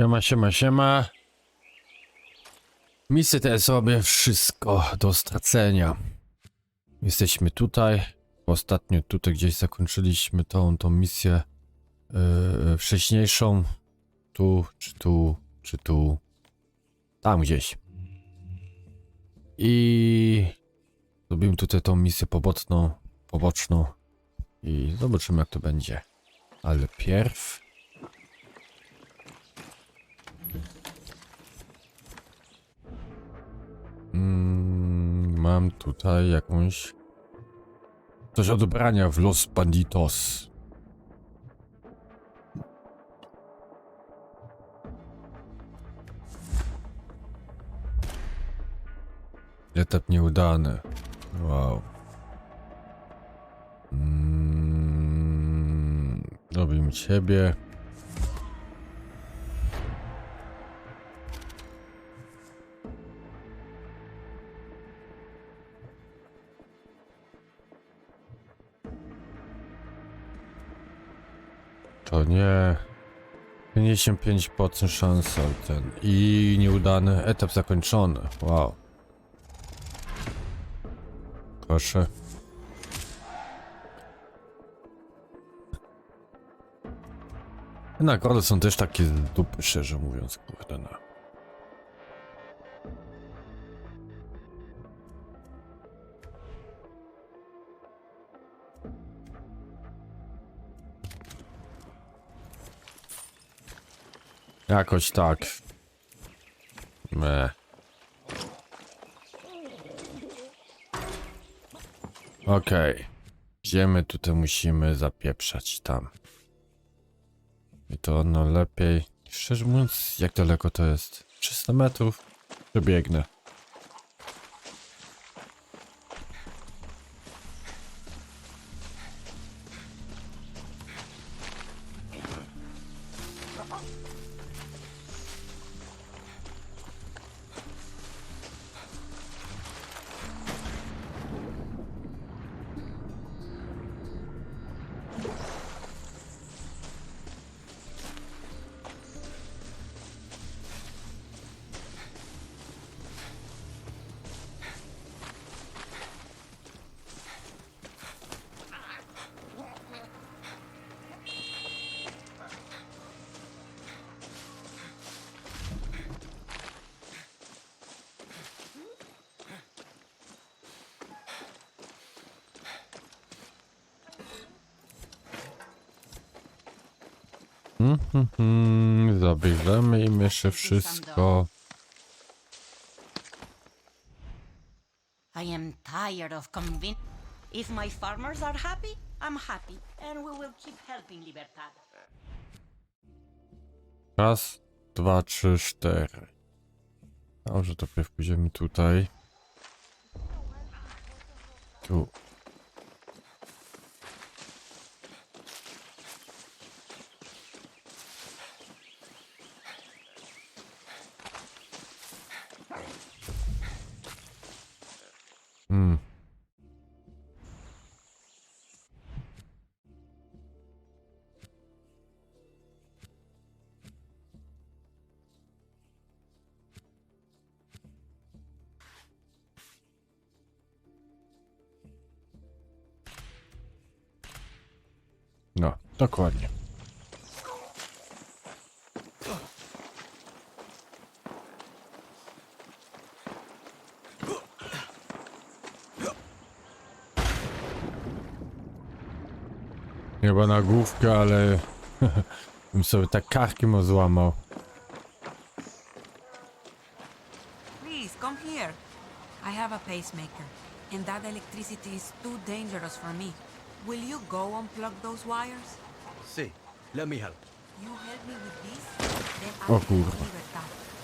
Siema, siema, siema. Misje te sobie wszystko do stracenia. Jesteśmy tutaj. Ostatnio tutaj gdzieś zakończyliśmy tą, tą misję yy, wcześniejszą. Tu, czy tu, czy tu. Tam gdzieś. I zrobimy tutaj tą misję poboczną, poboczną. I zobaczymy jak to będzie. Ale pierw... Mm, mam tutaj jakąś... Coś od ubrania w Los Banditos. Etap nieudany. Wow. Mm, robimy ciebie. To nie. 55% szans ale ten. I nieudany etap zakończony. Wow. Proszę. Nagrody są też takie dupy, szczerze mówiąc, kurde no. Jakoś tak. Me. Okej. Gdzie my tutaj musimy zapieprzać tam? I to no lepiej. Szczerze mówiąc, jak daleko to jest? 300 metrów? Przebiegnę. Mhm, zabierzemy im jeszcze wszystko. I am tired of convin. If my farmers are happy, I'm happy, and we will keep helping Libertad. Raz, dwa, trzy, cztery. Dobrze, to pierw pójdziemy tutaj. Tu. Dokładnie. Chyba na główkę, ale bym sobie tak karkiem złamał. Please, come here. I have a pacemaker, and that electricity is too dangerous for me. Will you go unplug those wires? Sí, let me help. You help me with this, then O I'll kurwa. Libertad. No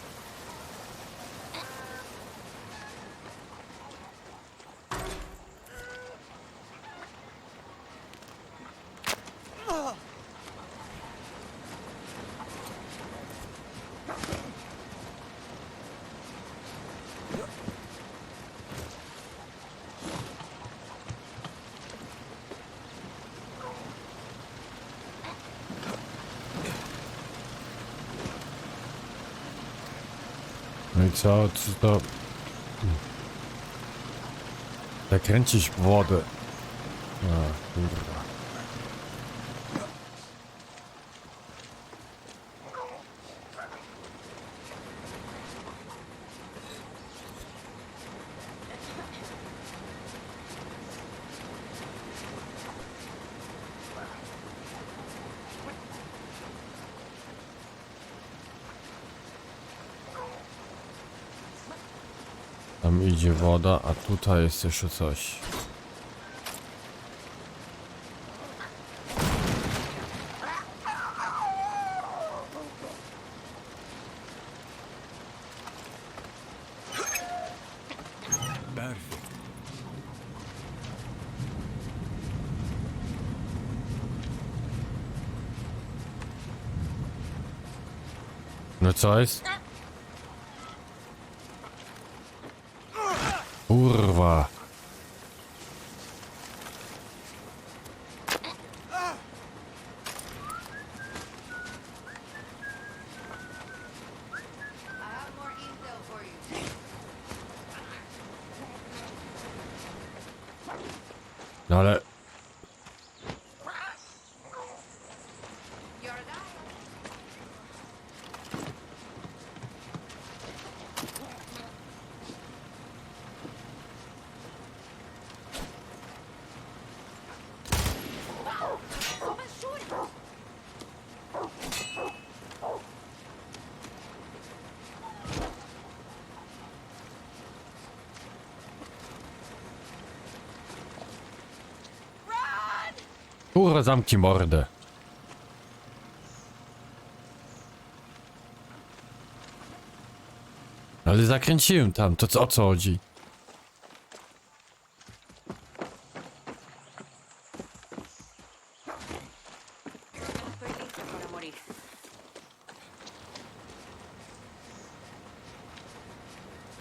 co? Co to? Zakręcić wodę. A, kurwa. Tam idzie woda, a tutaj jest jeszcze coś. No co jest? Kurwa. No ale kurwa zamknij mordę. Ale zakręciłem tam, to co, o co chodzi?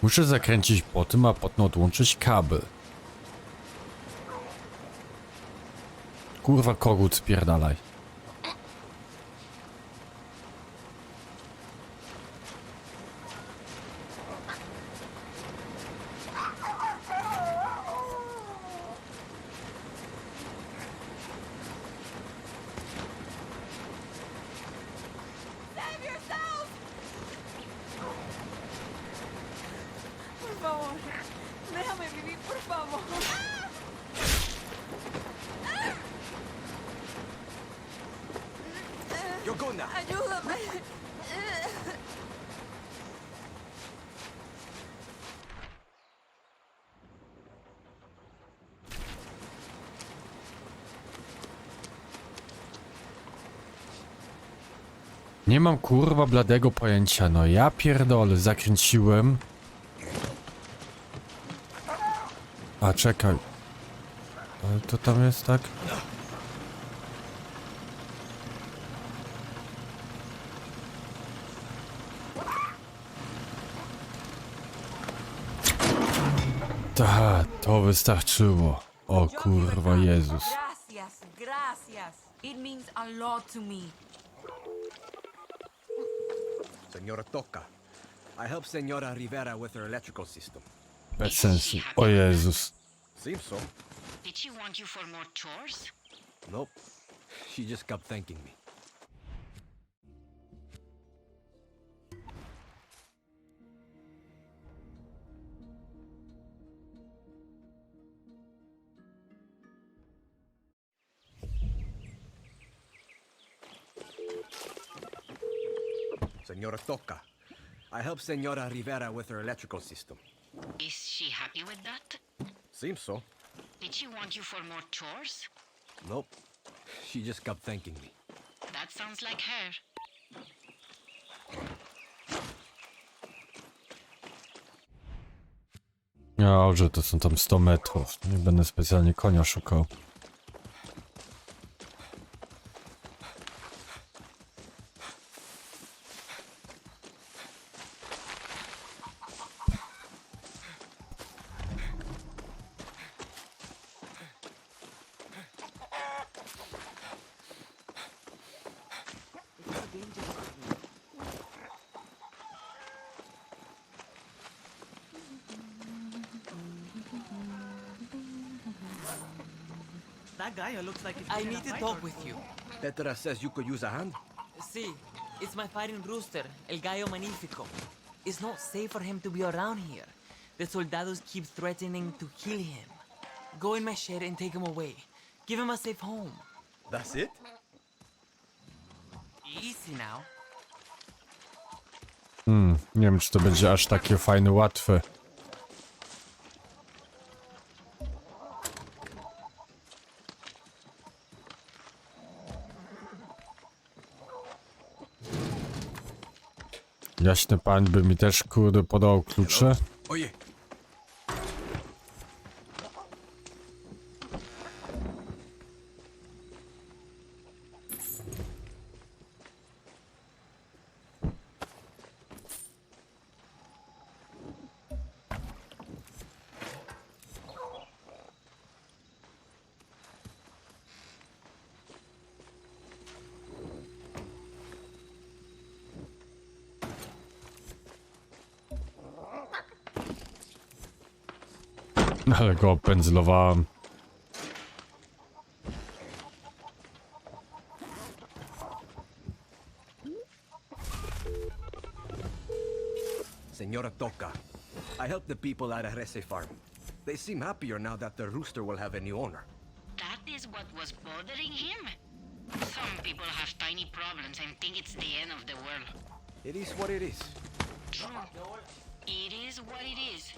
Muszę zakręcić po tym, a potem odłączyć kabel. Kurwa kogut spierdalaj. Nie mam kurwa bladego pojęcia, no ja pierdolę, zakręciłem. A czekaj. Ale to tam jest tak? Ta, to wystarczyło. O kurwa Jezus. Gracias, gracias. It means a lot to me. Senora Toca. I helped Senora Rivera with her electrical system. Bez sensu. O Jezus. Seems so. Did she want you for more chores? Nope. She just kept thanking me. Senora Toca. I helped Senora Rivera with her electrical system. Is she happy with that? Seems so. Did she want you for more chores? Nope. She just kept thanking me. That sounds like her. Dobrze, to są tam 100 metrów. Nie będę specjalnie konia szukał. That guy looks like he's I need to talk with you. Tetra says you could use a hand. See, it's my fighting rooster, El Gallo Magnifico. It's not safe for him to be around here. The soldados keep threatening to kill him. Go in my shed and take him away. Give him a safe home. That's it? Easy now. Hmm, nie wiem, czy to będzie aż takie fajne, łatwe. Jaśny pan by mi też, kurde, podał klucze. Oye, Ale go opędzlowałem. Senora Toca. I helped the people at Arrese Farm. They seem happier now that the rooster will have a new owner. That is what was bothering him? Some people have tiny problems and think it's the end of the world. It is what it is. True. It is what it is.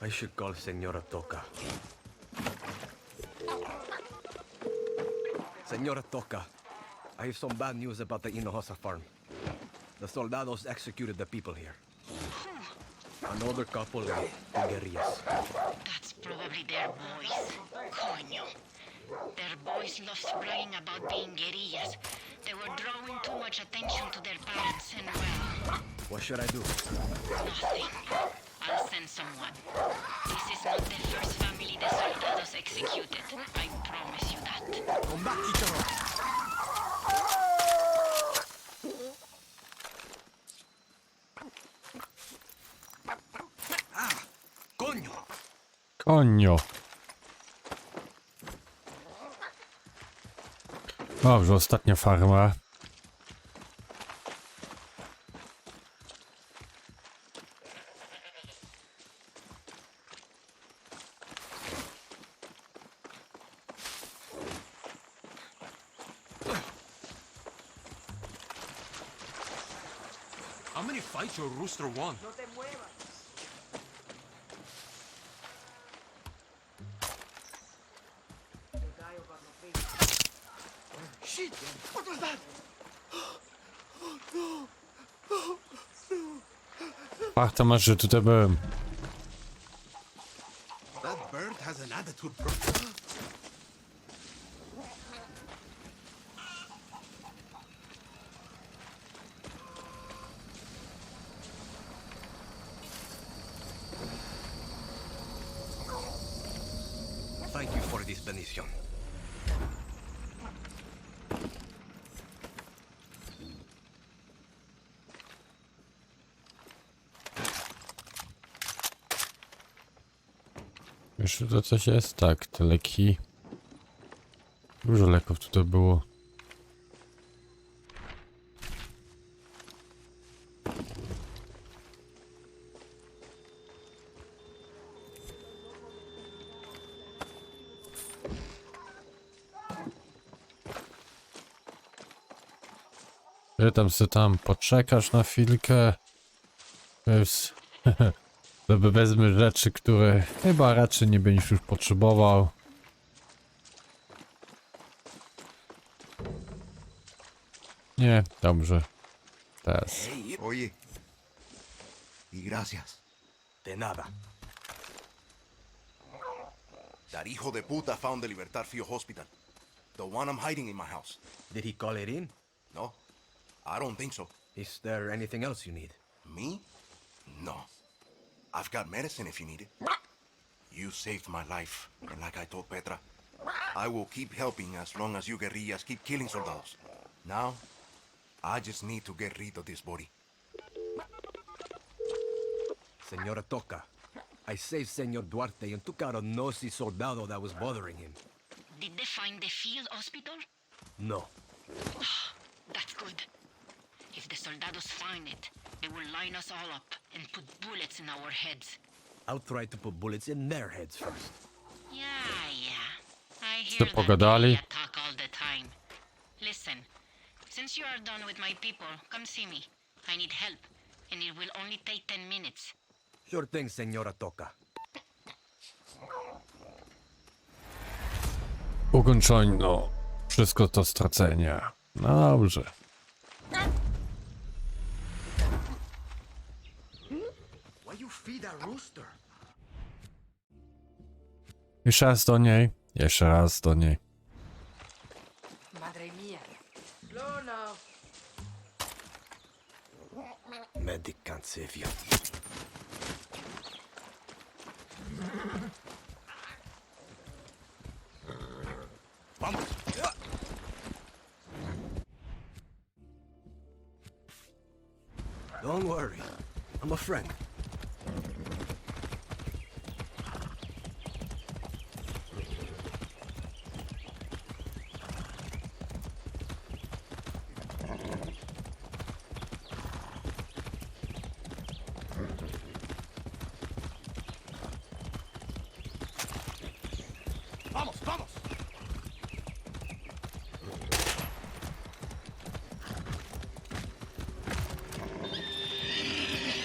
I should call Senora Toca. Senora Toca, I have some bad news about the Hinojosa farm. The soldados executed the people here. An older couple two guerrillas. That's probably their boys. Coño. Their boys love bragging about being guerrillas. They were drawing too much attention to their parents and well, What should I do? nothing. I'll send someone. This is not the first family the soldados executed. I promise you that. Come back, Chicharo! Ah! Coño! Konio. Dobrze, ostatnia farma. How many fights your rooster won? Shit! What was that? Warto masz, że tutaj byłem. Coś jest? Tak, te leki. Dużo leków tutaj było. Ty tam se tam poczekasz na chwilkę. Wiesz, Sobie wezmę rzeczy, które chyba raczej nie będziesz już potrzebował. Nie, dobrze. Teraz. Oye. Y gracias. De nada. That hijo de puta found the Libertad Fio Hospital. The one I'm hiding in my house. Did he call it in? No, I don't think so. Is there anything else you need? Me? No. I've got medicine if you need it. You saved my life, and like I told Petra, I will keep helping as long as you guerrillas keep killing soldados. Now, I just need to get rid of this body. Senora Toca, I saved Senor Duarte and took out a nosy soldado that was bothering him. Did they find the field hospital? No. That's good. If the soldados find it, they will line us all up and put bullets in our heads. I'll try to put bullets in their heads first. Yeah, yeah. I Co hear that pogadali? they attack all the time. Listen, since you are done with my people, come see me. I need help, and it will only take ten minutes. Sure thing, Senora Toca. Ukończono. Wszystko to stracenie. No dobrze. Jeszcze raz do niej. Jeszcze raz do niej. Madre mia. Now. Medic can't save you. Vamos. Don't worry. I'm a friend. Vamos, vamos.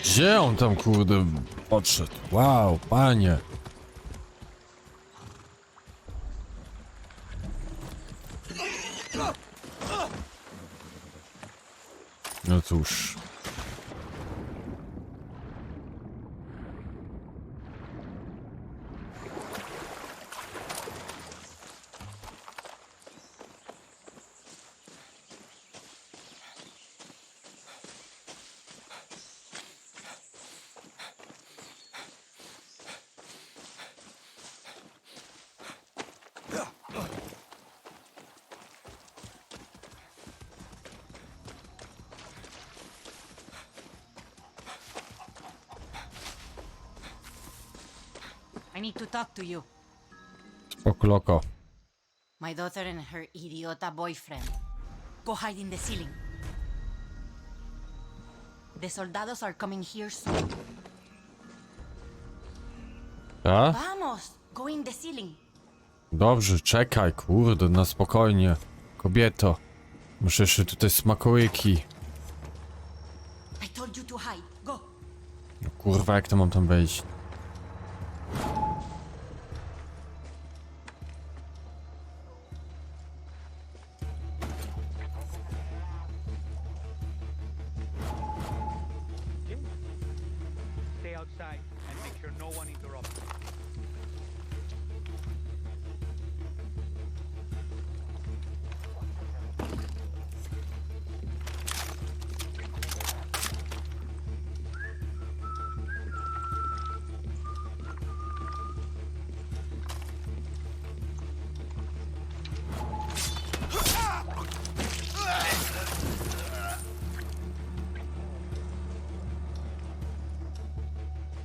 Gdzie on tam kurde podszedł? Wow, panie. No cóż. Need to talk to you. Spoko loko. My daughter and her idiota boyfriend. Go hide in the ceiling. The soldados are coming here soon. A? Vamos! Go in the ceiling. Dobrze, czekaj, kurde, na spokojnie. Kobieto. Muszę jeszcze tutaj smakołyki. I told you to hide. Go! No kurwa, jak to mam tam wejść?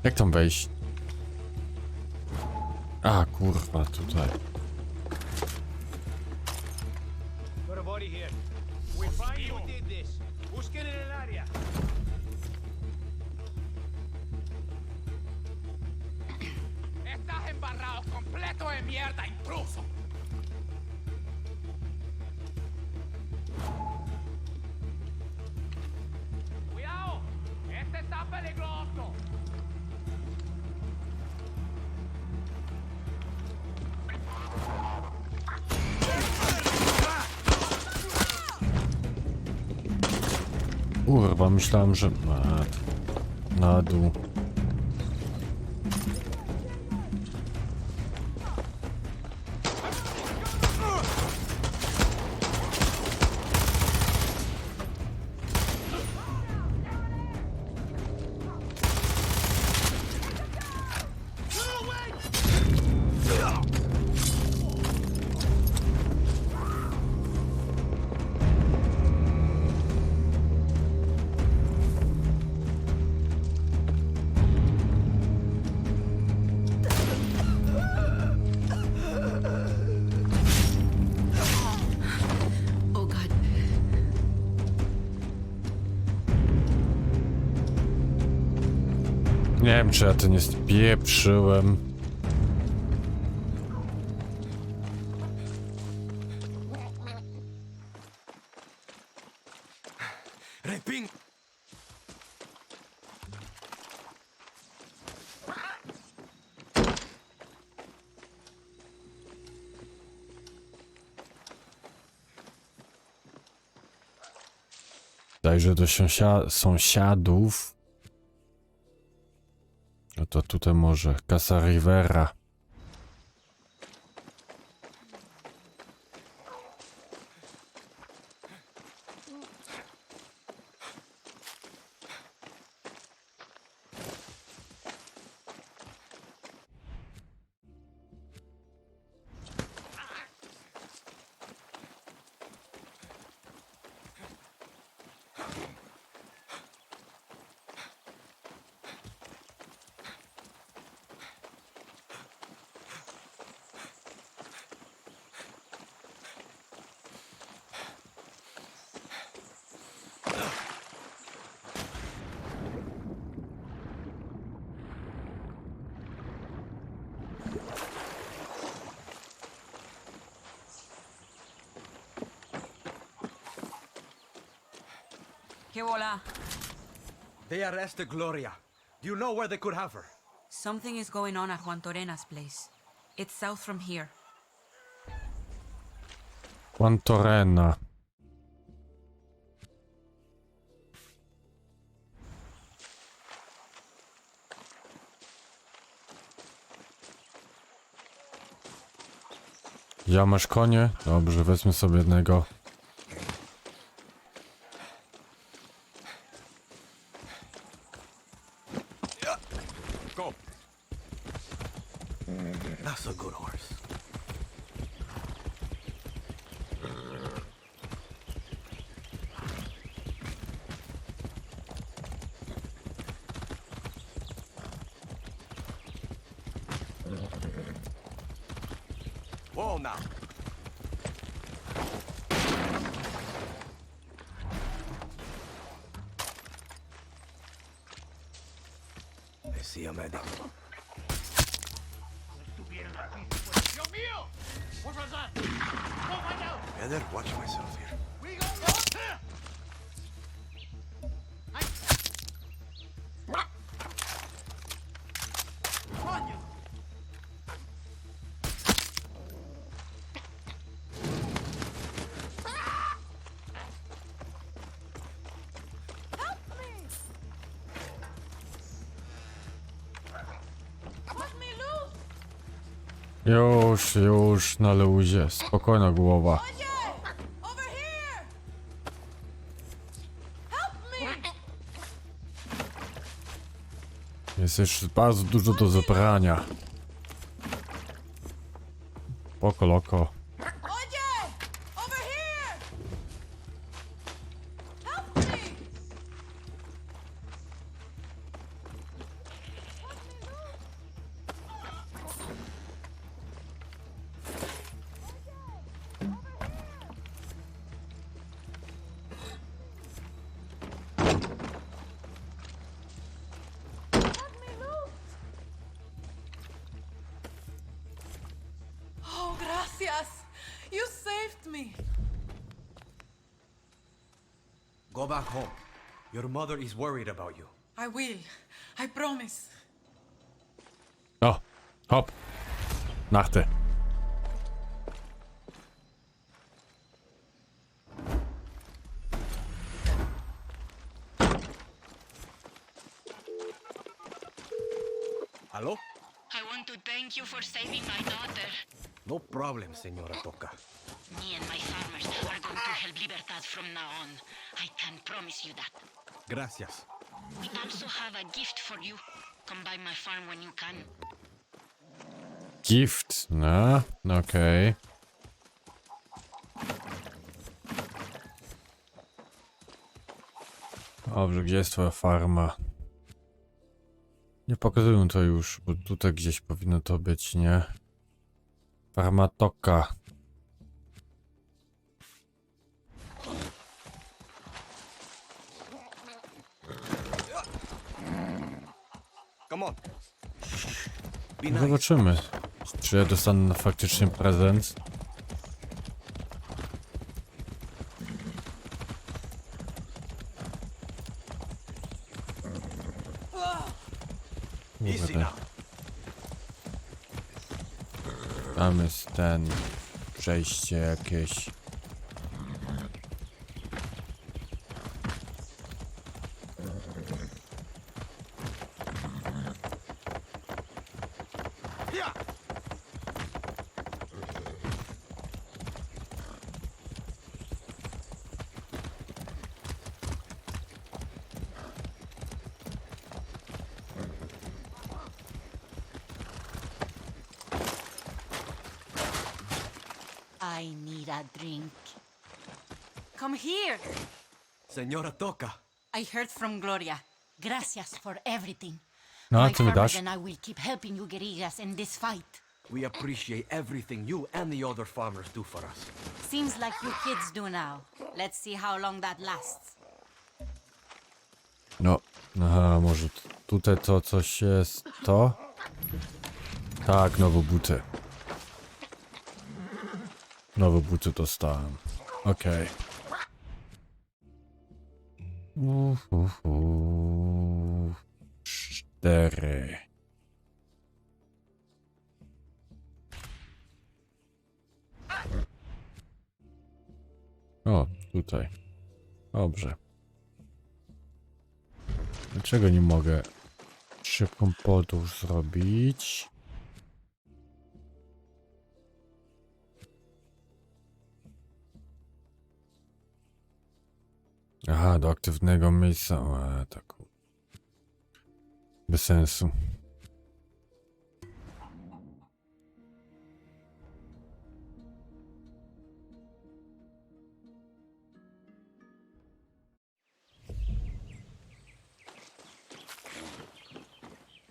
Jak tam wejść? A, kurwa, tutaj. Kurwa, myślałem, że... Na dół. Nie wiem, czy ja to nie spieprzyłem. Repin! Dajże do sąsia sąsiadów. To tutaj może Casa Rivera. Que hola. They arrested Gloria. Do you know where they could have her? Something is going on at Juan Torena's place. It's south from here. Quantorena. Ja masz konie? Dobrze, wezmę sobie jednego. Go. That's a good horse. Whoa now. I see a medic. Better watch myself here. Już, już, na luzie. Spokojna głowa. Jest jeszcze bardzo dużo do zebrania. Poko loko. Back home. Your mother is worried about you. I will. I promise. Oh, hop. Nachte. Hello? I want to thank you for saving my daughter. No problem, Senora Toca. Promise you that. Gracias. We also have a gift for you. Come by my farm when you can. Gift, no, okej. Dobrze, gdzie jest twoja farma? Nie pokazują to już, bo tutaj gdzieś powinno to być, nie? Farma Toka. Zobaczymy, czy ja dostanę faktycznie prezent. Kurde. Tam jest ten przejście jakieś. Senora Toca. I heard from Gloria. Gracias for everything. No, My co mi dasz? and I will keep helping you guerrillas in this fight. We appreciate everything you and the other farmers do for us. Seems like you kids do now. Let's see how long that lasts. No, aha, może t- tutaj to coś jest. To? Tak, nowe buty. Nowe buty dostałem. Okej. Uf, uf, uf. Cztery. O, tutaj. Dobrze. Dlaczego nie mogę szybką podróż zrobić? Aha, do aktywnego miejsca. A, tak. Bez sensu.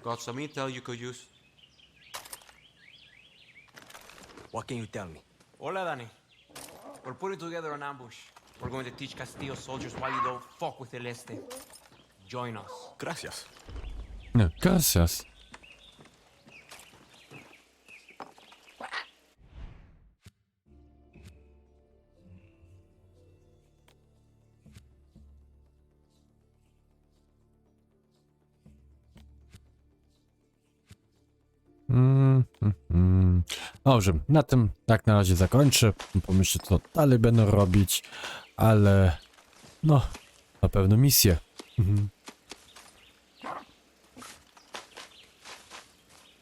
Got some intel you could use. What can you tell me? Hola, Danny. We're putting together an ambush. We're going to teach Castillo soldiers why you don't fuck with El Este. Join us. Gracias. Nie, gracias. Mm, mm, mm. Dobrze, na tym tak na razie zakończę. Pomyślę, co dalej będę robić, ale no, na pewno misję. Mhm.